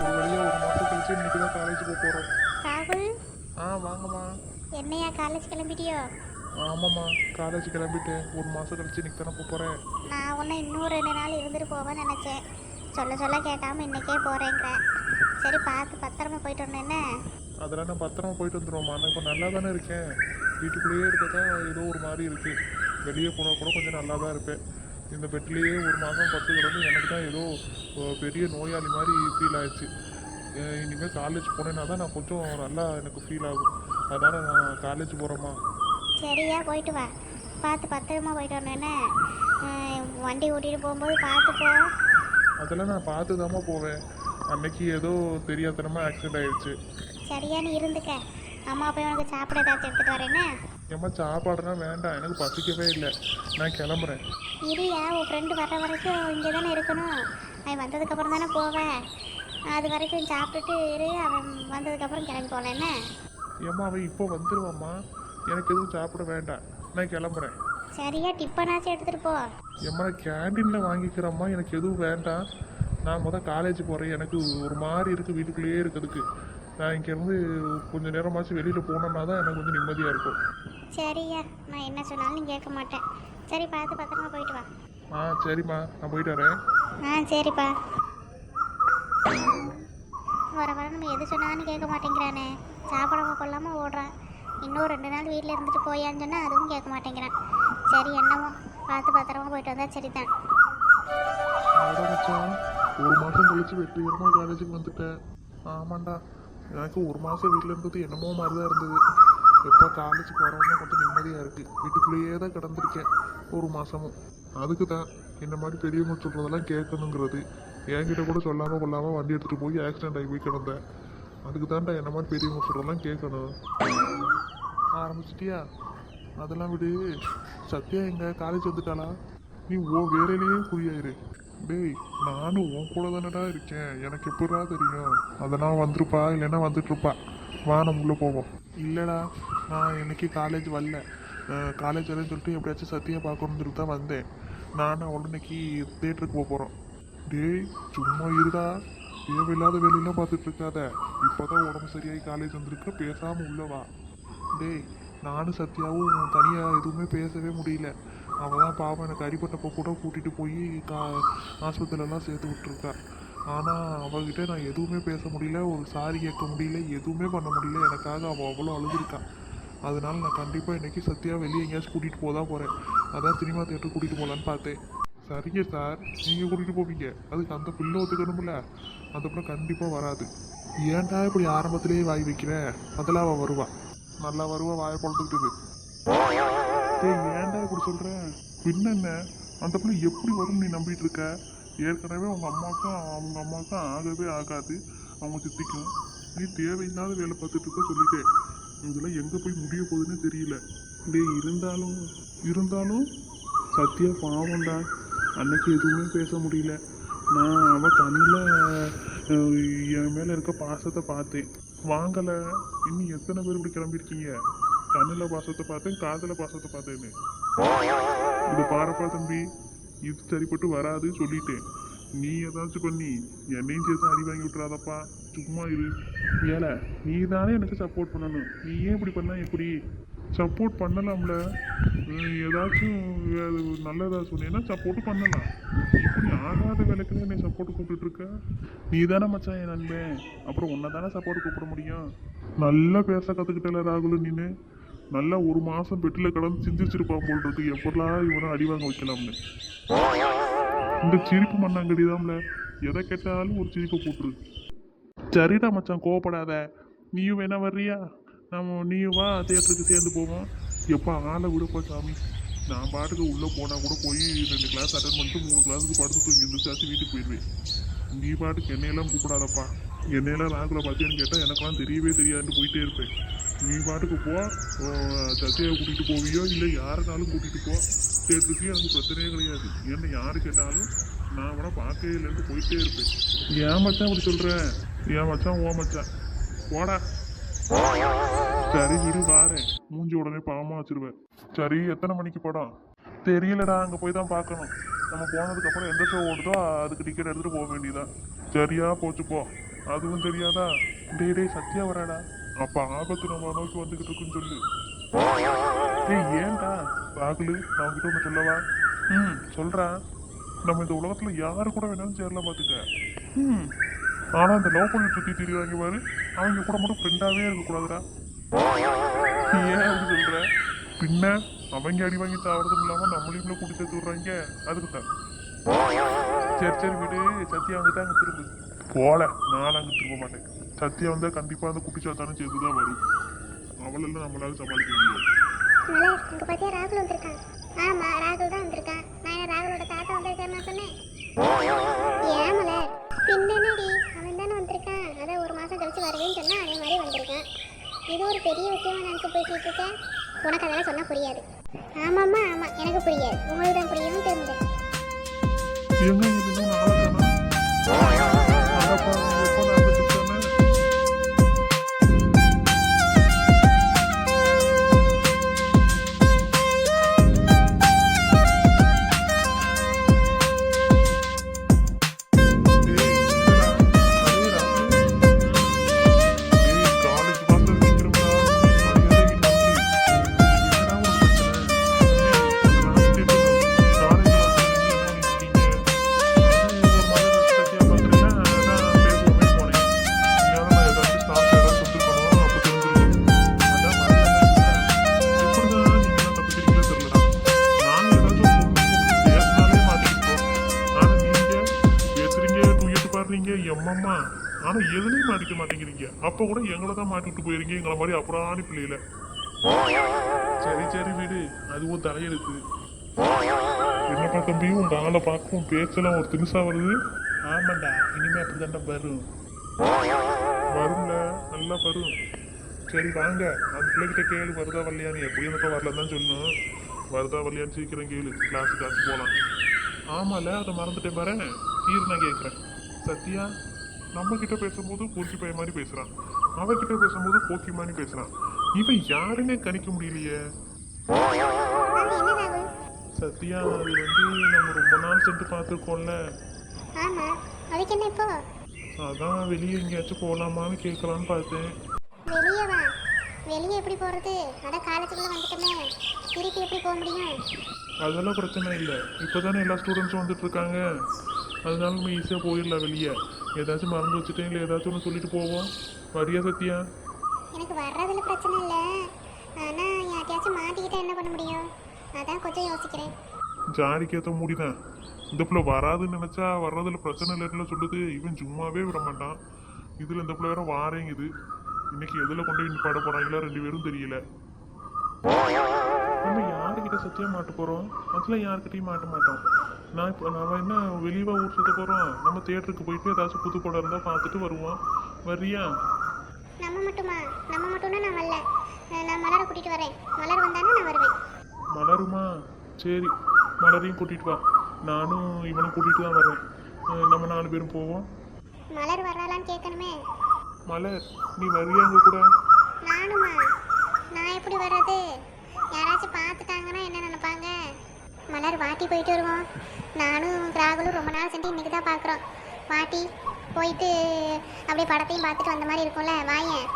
ஒரு வழியாக ஒரு மாதம் கழிச்சு இன்னைக்கு தான் காலேஜ் போக போகிறோம் ராகுல்? ஆ வாங்கம்மா. என்னையா காலேஜ் கிளம்பிட்டியோ? ஆமாம்மா காலேஜ் கிளம்பிட்டேன் ஒரு மாதம் கழிச்சு இன்னைக்கு தானே போக போகிறேன் நான் உன்னை இன்னும் ரெண்டு நாள் இருந்துட்டு போவேன்னு நினச்சேன். சொல்ல சொல்ல கேட்காம இன்னைக்கே போகிறேங்கிற சரி பார்த்து பத்திரமா போயிட்டு வந்தேன் என்ன? அதெல்லாம் நான் பத்திரமா போயிட்டு வந்துடுவோம்மா நான் இப்போ நல்லா தானே இருக்கேன். வீட்டுக்குள்ளேயே இருக்க தான் ஏதோ ஒரு மாதிரி இருக்குது வெளியே போனால் கூட கொஞ்சம் நல்லா தான் இருப்பேன். இந்த பெட்லேயே ஒரு மாதம் பத்து கிடந்து எனக்கு தான் ஏதோ பெரிய நோயாளி மாதிரி ஃபீல் ஆயிடுச்சு. இனிமேல் காலேஜ் போனேன்னா தான் நான் கொஞ்சம் நல்லா எனக்கு ஃபீல் ஆகும். அதனால் நான் காலேஜ் போகிறேம்மா சரியா போயிட்டு வா. பார்த்து பத்திரமா போயிட்டு அஹ், வண்டி ஓட்டிகிட்டு போகும்போது பார்த்து போ. அதெல்லாம் நான் பார்த்து தாம்மா போவேன். அன்னைக்கு ஏதோ தெரியாதனமாக ஆக்சிடென்ட் ஆயிடுச்சு. சரியா நீ இருந்துக்க. அம்மா போய் உனக்கு சாப்பிட ஏதாச்சும் எடுத்துகிட்டு வரேன்னா? ஏம்மா சாப்பாடுனா வேண்டாம். எனக்கு பசிக்கவே இல்லை. நான் கிளம்புறேன். இருயா உன் ஃப்ரெண்டு வர்ற வரைக்கும் இங்கே தானே இருக்கணும். அவன் வந்ததுக்கப்புறம் தானே போவேன் அது வரைக்கும் சாப்பிட்டுட்டு இரு அவன் வந்ததுக்கப்புறம் கிளம்பி போகல என்ன? ஏம்மா அவன் இப்போ வந்துடுவாம்மா எனக்கு எதுவும் சாப்பிட வேண்டாம். நான் கிளம்புறேன். சரியா டிப்பனாச்சும் எடுத்துகிட்டு போ. ஏம்மா கேண்டீனில் வாங்கிக்கிறேம்மா. எனக்கு எதுவும் வேண்டாம். நான் முதல் காலேஜ் போகிறேன் எனக்கு ஒரு மாதிரி இருக்குது வீட்டுக்குள்ளேயே இருக்கிறதுக்கு. நான் இங்கேருந்து கொஞ்சம் நேரமாச்சும் வெளியில் போனோம்னா தான் எனக்கு கொஞ்சம் நிம்மதியாக இருக்கும். சரியா நான் என்ன சொன்னாலும் நீ கேட்க மாட்டேன். சரி பார்த்து பத்திரமா போயிட்டு வா. ஆ சரிம்மா. நான் போயிட்டு வரேன். ஆ சரிப்பா. வர வர நம்ம எது சொன்னாலும் கேட்க மாட்டேங்கிறானே. சாப்பிடாம கொள்ளாம ஓடுறான் இன்னும் ரெண்டு நாள் வீட்டில் இருந்துட்டு போயான்னு சொன்னால் அதுவும் கேட்க மாட்டேங்கிறான். சரி என்னவோ பார்த்து பத்திரமா போயிட்டு வந்தா சரிதான். ஒரு மாதம் கழிச்சு வெற்றிகரமாக காலேஜுக்கு வந்துட்டேன். ஆமாண்டா. எனக்கு ஒரு மாதம் வீட்டில் இருந்தது என்னமோ மாதிரி தான் இருந்தது. எப்போ காலேஜ் போகிறவங்க கொஞ்சம் நிம்மதியாக இருக்குது வீட்டுக்குள்ளேயே தான் கிடந்திருக்கேன். ஒரு மாதமும் அதுக்கு தான் இந்த மாதிரி பெரியவங்க சொல்கிறதெல்லாம் கேட்கணுங்கிறது. என்கிட்ட கூட சொல்லாமல் கொள்ளாமல் வண்டி எடுத்துகிட்டு போய் ஆக்சிடென்ட் ஆகி போய் கிடந்தேன். அதுக்கு தான்டா என்ன மாதிரி பெரியவங்க சொல்கிறதெல்லாம் கேட்கணும். ஆரம்பிச்சிட்டியா? அதெல்லாம் விடு. சத்யா எங்கே? காலேஜ் வந்துட்டாளா? நீ ஓ வேலையிலேயே குறியாயிரு. டேய் நானும் உன் கூட தானடா இருக்கேன். எனக்கு எப்படா தெரியும்? அதெல்லாம் வந்திருப்பா இல்லைன்னா வந்துட்டுருப்பா. வா நம்ம உள்ளே போவோம். இல்லைடா நான் இன்னைக்கு காலேஜ் வரல. காலேஜ் வரேன்னு சொல்லிட்டு எப்படியாச்சும் சத்தியா பார்க்கணும்னு சொல்லிட்டு தான் வந்தேன். நானும் உடனேக்கு இன்னைக்கு தேட்டருக்கு போக போகிறோம் டேய் சும்மா இருடா. தேவையில்லாத வேலையெல்லாம் பார்த்துட்டு இருக்காத. இப்போதான் உடம்பு சரியாகி காலேஜ் வந்திருக்கு. பேசாமல் உள்ளவா டேய் நானும் சத்யாவும் தனியாக எதுவுமே பேசவே முடியல. அவள் தான் பாவம் எனக்கு அடிபட்டப்போ கூட கூட்டிகிட்டு போய் கா ஆஸ்பத்திரிலலாம் சேர்த்து விட்ருக்கா ஆனால் அவகிட்ட நான் எதுவுமே பேச முடியல ஒரு சாரி கேட்க முடியல எதுவுமே பண்ண முடியல. எனக்காக அவள் அவ்வளோ அழுதுருக்கான் அதனால நான் கண்டிப்பாக இன்றைக்கி சத்யா வெளியே எங்கேயாச்சும் கூட்டிகிட்டு போக தான் போகிறேன் அதான் சினிமா தேட்டர் கூட்டிகிட்டு போகலான்னு பார்த்தேன். சரிங்க சார் நீங்கள் கூட்டிகிட்டு போவீங்க. அதுக்கு அந்த பிள்ளை ஒத்துக்கணும்ல. அந்த பிள்ளை கண்டிப்பாக வராது. ஏன்டா இப்படி ஆரம்பத்திலேயே வாய் வைக்கிறேன் அதில் அவள் வருவாள் நல்லா வருவா வாயை பொழுதுக்கிட்டு ஏன்டா இப்படி சொல்கிறேன் பின்ன என்ன அந்த பிள்ளை எப்படி வரும்னு நீ நம்பிட்டு இருக்க? ஏற்கனவே உங்கள் அம்மாவுக்கும் அவங்க அம்மாவுக்கும் ஆகவே ஆகாது. அவங்க சித்திக்கும். நீ தேவையில்லாத வேலை பார்த்துட்டு இருக்க சொல்லிட்டேன் இதெல்லாம் எங்கே போய் முடிய போகுதுன்னு தெரியல. டேய் இருந்தாலும் இருந்தாலும் சத்தியா பாவம்டா. அன்னைக்கு எதுவுமே பேச முடியல. நான் அவள் கண்ணில் என் மேலே இருக்க பாசத்தை பார்த்தேன். வாங்கலை. இன்னும் எத்தனை பேர் இப்படி கிளம்பிருக்கீங்க கண்ணில் பாசத்தை பார்த்தேன் காதில் பாசத்தை பார்த்தேன்னு. இது பாரப்பா தம்பி. இது சரிப்பட்டு வராது சொல்லிட்டேன். நீ ஏதாச்சும் பண்ணி என்னையும் சேர்த்து அடி வாங்கி விட்டுறாதப்பா. சும்மா இரு. ஏழை நீ தானே எனக்கு சப்போர்ட் பண்ணணும். நீ ஏன் இப்படி பண்ண எப்படி? சப்போர்ட் பண்ணலாம்ல. ஏதாச்சும் அது நல்லதா சொன்னீங்கன்னா சப்போர்ட் பண்ணலாம். இப்படி ஆகாத வேலைக்கு நீ சப்போர்ட் கூப்பிட்டுருக்க நீ தானே மச்சான் என் நண்பன். அப்புறம் உன்னை தானே சப்போர்ட் கூப்பிட முடியும். நல்லா பேச கற்றுக்கிட்டல ராகுல் நீனு. நல்லா ஒரு மாதம் பெட்டில் கடந்து சிந்திச்சிருப்பான் போல் இருக்கு. எப்படலாம் இவனை அடி வாங்க வைக்கலாம்னு. இந்த சிரிப்பு மண்ணாங்கடிதான்ல எதை கேட்டாலும் ஒரு சிரிப்பை போட்டுரு சரிடா மச்சான் கோவப்படாத. நீயும் வேணா வர்றியா? நம்ம நீயும் வா தேட்டருக்கு சேர்ந்து போவோம். எப்போ ஆளை விடுப்பா சாமி. நான் பாட்டுக்கு உள்ளே போனால் கூட போய் ரெண்டு கிளாஸ் அட்டன் பண்ணிட்டு மூணு கிளாஸுக்கு படுத்து தூங்கி இருந்துச்சாச்சு வீட்டுக்கு போயிடுவேன். நீ பாட்டுக்கு என்னையெல்லாம் கூப்பிடாதப்பா. என்னையெல்லாம் ராகுல பார்த்தேன்னு கேட்டால் எனக்கெல்லாம் தெரியவே தெரியாதுன்னு போயிட்டே இருப்பேன். நீ பாட்டுக்கு போ. ஓ, கூட்டிட்டு கூட்டிகிட்டு போவியோ இல்லை யாருனாலும் கூட்டிகிட்டு போ. தேட்டருக்கு எனக்கு பிரச்சனையே கிடையாது. என்ன யாரு கேட்டாலும் நான் கூட பார்க்கவே இல்லைன்னு போயிட்டே இருப்பேன். ஏன் மச்சான் அப்படி சொல்கிறேன் ஏன் மச்சான் ஓ மச்சான்? போடா. சரி விடு வாரேன். மூஞ்சி உடனே பாவமா வச்சிருவேன். சரி எத்தனை மணிக்கு படம் தெரியலடா அங்கே போய் தான் பார்க்கணும். நம்ம போனதுக்கப்புறம் எந்த ஷோ ஓடுதோ அதுக்கு டிக்கெட் எடுத்துகிட்டு போக வேண்டியதான் சரியா போச்சு போ. அதுவும் தெரியாதா டேய் டேய் சத்யா வராடா. அப்ப ஆபத்து நம்ம நோக்கி வந்துகிட்டு இருக்குன்னு சொல்லு. டேய் ஏன்டா? ராகுலு நான் உங்ககிட்ட ஒன்று சொல்லவா? ம். சொல்றா. நம்ம இந்த உலகத்துல யாரு கூட வேணாலும் சேரலாம் பாத்துக்க. ம். ஆனா அந்த லவ் பண்ணி சுத்தி திரிவாங்க பாரு. அவங்க கூட மட்டும் ஃப்ரெண்டாவே இருக்கக்கூடாதுடா. ஏன் அப்படி சொல்ற? பின்ன அவங்க அடி வாங்கி சாவறதும் இல்லாம நம்மளையும் கூட்டி சேர்த்து விடுறாங்க. அதுக்கு தான். சரி சரி விடு. சத்யா வந்துட்டு அங்க திரும்பு. போல. நான் அங்க திரும்ப மாட்டேன். சத்யா வந்தா கண்டிப்பா அந்த குட்டி சாத்தானும் சேர்த்து தான் வரும். அவளெல்லாம் நம்மளால சமாளிக்க முடியாது. மலர் இங்க பாத்தியா ராகுல் வந்திருக்கான் ஆமா ராகுல் தான் வந்திருக்கான். நான் என்ன ராகுலோட தாத்தா வந்திருக்காரு நான் சொன்னேன்? ஏன் மலர் பின்னடி அவன் தானே வந்திருக்கான். அதான் ஒரு மாசம் கழிச்சு வருவேன்னு சொன்னா அதே மாதிரி வந்திருக்கான். இது ஒரு பெரிய விஷயமா நினைச்சு பேசிட்டு இருக்கேன். உனக்கு அதெல்லாம் சொன்னா புரியாது. ஆமாம்மா ஆமா எனக்கு புரியாது. உங்களுக்கு தான் புரியும் தெரிஞ்சேன் மாட்டேங்கிறீங்க அப்ப கூட எங்களை தான் மாட்டி விட்டு போயிருங்க எங்களை மாதிரி அப்புறாணி பிள்ளையில. சரி சரி வீடு. அதுவும் தலையெழுத்து. என்னப்பா தம்பி உங்க ஆளை பார்க்கவும் பேச்செல்லாம் ஒரு தினுசா வருது? ஆமாண்டா இனிமே அப்படிதான்டா வரும். வரும்ல நல்லா வரும். சரி வாங்க. அந்த பிள்ளைகிட்ட கேளு வருதா வரலையான்னு எப்படியும் இந்த வரலன்னு தான் சொல்லணும். வருதா வரலையான்னு சீக்கிரம் கேளு. கிளாஸுக்கு ஆச்சு போகலாம் ஆமால அதை மறந்துட்டேன் பாரு. தீர் நான் கேட்குறேன் சத்யா நம்ம கிட்ட பேசும்போது பூச்சி பைய மாதிரி பேசுறான். அவகிட்ட பேசும்போது போக்கி மாதிரி பேசுறான். இவன் யாருன்னே கணிக்க முடியலையே. சத்யா அது வந்து நம்ம ரொம்ப நாள் சென்று பார்த்துருக்கோம்ல. ஆமா அதுக்கு என்ன இப்போ? அதான் வெளியே எங்கேயாச்சும் போகலாமான்னு கேட்கலான்னு பார்த்தேன். வெளியே வா. வெளியே எப்படி போறது? அதான் காலேஜுக்குள்ள வந்துட்டோமே. திருப்பி எப்படி போக முடியும்? அதெல்லாம் பிரச்சனை இல்லை. இப்போ தானே எல்லா ஸ்டூடெண்ட்ஸும் வந்துட்டு இருக்காங்க. அதனால நம்ம ஈஸியாக போயிடலாம் வெளியே. ஏதாச்சும் மறந்து வச்சுட்டேன் இல்லை ஏதாச்சும் ஒன்று சொல்லிட்டு போவோம். வரியா சத்யா? எனக்கு வர்றதுல பிரச்சனை இல்லை. ஆனால் யார்ட்டையாச்சும் மாட்டிக்கிட்டா என்ன பண்ண முடியும்? அதான் கொஞ்சம் யோசிக்கிறேன். ஜாடிக்கேற்ற முடிதான். இந்த பிள்ளை வராதுன்னு நினச்சா வர்றதுல பிரச்சனை இல்லைன்னு சொல்லுது. இவன் சும்மாவே விட மாட்டான். இதில் இந்த பிள்ளை வேற வாரேங்குது. இன்னைக்கு எதில் கொண்டு போய் நிப்பாட போகிறாங்களா ரெண்டு பேரும் தெரியல. யாருக்கிட்ட சத்தியம் மாட்ட போகிறோம் அதெல்லாம் யாருக்கிட்டையும் மாட்ட மாட்டோம். நான் இப்போ நம்ம என்ன வெளியவா ஊர் சுத்த போகிறோம் நம்ம தேட்டருக்கு போயிட்டு ஏதாச்சும் புது படம் இருந்தால் பார்த்துட்டு வருவோம். வர்றியா? நம்ம மட்டுமா? நம்ம மட்டும்னா நான் வரல. நான் மலரை கூட்டிகிட்டு வரேன். மலர் வந்தானா நான் வருவேன். மலருமா? சரி. மலரையும் கூட்டிகிட்டு வா. நானும் இவனை கூட்டிகிட்டு தான் வரேன் நம்ம நாலு பேரும் போவோம். மலர் வர்றாளான்னு கேட்கணுமே. மலர் நீ வரியா எங்க கூட? நானுமா? நான் எப்படி வர்றது? யாராச்சும் பார்த்துட்டாங்கன்னா என்ன நினைப்பாங்க? மலர் வாட்டி போயிட்டு வருவோம். நானும் ராகுலும் ரொம்ப நாள் சென்று இன்றைக்கி தான் பார்க்குறோம். வாட்டி போயிட்டு அப்படியே படத்தையும் பார்த்துட்டு வந்த மாதிரி இருக்கும்ல வாயேன்.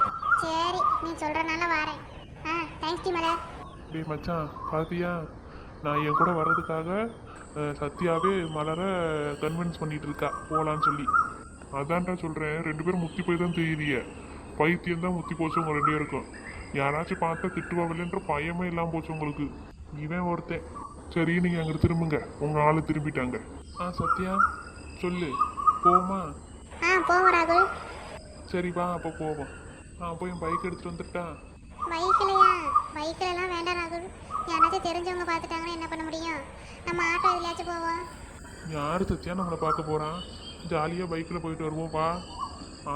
சரி நீ சொல்கிறனால வரேன். ஆ தேங்க்ஸ் டி மலர். டேய் மச்சான் பாத்தியா நான் என் கூட வர்றதுக்காக சத்யாவே மலரை கன்வின்ஸ் பண்ணிட்டு இருக்கா போகலான்னு சொல்லி. அதான்டா சொல்கிறேன் ரெண்டு பேரும் முத்தி போய் தான் தெரியுதிய பைத்தியம் தான் முத்தி போச்சு உங்கள் ரெண்டு பேருக்கும். யாராச்சும் பார்த்தா திட்டுவாவில்லைன்ற பயமே இல்லாம போச்சு உங்களுக்கு. இவன் ஒருத்தன். சரி நீங்க அங்கிட்டு திரும்புங்க. உங்க ஆளு திரும்பிட்டாங்க. ஆ சத்யா சொல்லு. போமா ஆ போவோம் ராகுல். சரி வா அப்போ போவோம். நான் போய் பைக் எடுத்துட்டு வந்துட்டா. பைக்கிலையா? பைக்கிலலாம் வேண்டாம் ராகுல். யாராச்சும் தெரிஞ்சவங்க பார்த்துட்டாங்கன்னா என்ன பண்ண முடியும்? நம்ம ஆட்டோ எதுலையாச்சும் போவோம். யார் சத்தியா நம்மளை பார்க்க போகிறான் ஜாலியாக பைக்கில் போயிட்டு வருவோம் வா.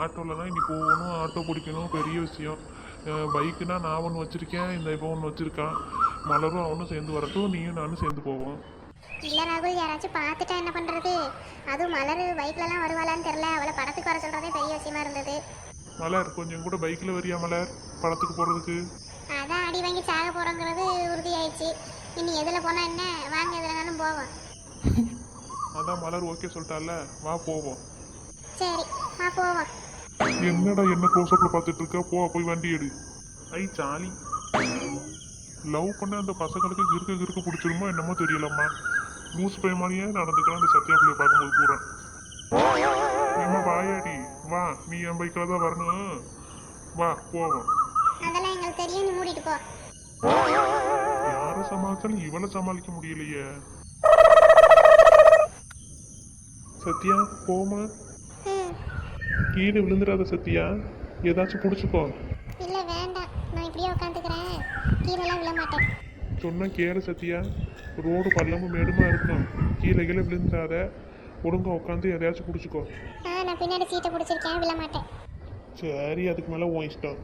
ஆட்டோலனா இனி போகணும் ஆட்டோ பிடிக்கணும் பெரிய விஷயம். பைக்குனா நான் ஒன்று வச்சுருக்கேன் இந்த இப்போ ஒன்று வச்சுருக்கான். மலரும் அவனும் சேர்ந்து வரட்டும் நீயும் நானும் சேர்ந்து போவோம். இல்லை ராகுல் யாராச்சும் பார்த்துட்டா என்ன பண்ணுறது அதுவும் மலர் பைக்லலாம் வருவாளான்னு தெரில அவளை படத்துக்கு வர சொல்கிறதே பெரிய விஷயமா இருந்தது. மலர் கொஞ்சம் கூட பைக்கில் வரியா மலர் படத்துக்கு போகிறதுக்கு அதான் அடி வாங்கி சாக போகிறோங்கிறது உறுதியாயிடுச்சு. இனி எதில் போனால் என்ன? வாங்க எதுலனாலும் போவோம். அதான் மலர் ஓகே சொல்லிட்டால வா போவோம். சரி வா போவோம். என்னடா என்ன க்ளோஸ்அப்ல பார்த்துட்டு இருக்க? போ போய் வண்டி எடு. ஐ சாலி லவ் பண்ண அந்த பசங்களுக்கு கிறுக்க கிறுக்க பிடிச்சிருமோ என்னமோ தெரியலம்மா. மூசு பையமானியே நடந்துக்கலாம் அந்த சத்யா பிள்ளைய பார்க்கும்போது கூறேன் ஏம்மா வாயாடி. வா நீ என் பைக்கில் தான் வரணும். வா போவோம். அதெல்லாம் எங்களுக்கு தெரியும். நீ மூடிட்டு போ. யாரை சமாளிச்சாலும் இவளை சமாளிக்க முடியலையே. சத்யா போமா கீழே விழுந்துடாத சத்யா. ஏதாச்சும் பிடிச்சிக்கோ. இல்லை வேண்டாம். நான் இப்படியே உட்காந்துக்கிறேன் கீழெல்லாம் விழ மாட்டேன் சொன்னா கேளு சத்யா. ரோடு பள்ளமும் மேடுமா இருக்கும் கீழே கீழே விழுந்துடாத. ஒழுங்கா உட்காந்து எதையாச்சும் பிடிச்சிக்கோ. ஆ நான் பின்னாடி சீட்டை பிடிச்சிருக்கேன். விழ மாட்டேன் சரி அதுக்கு மேலே உன் இஷ்டம்.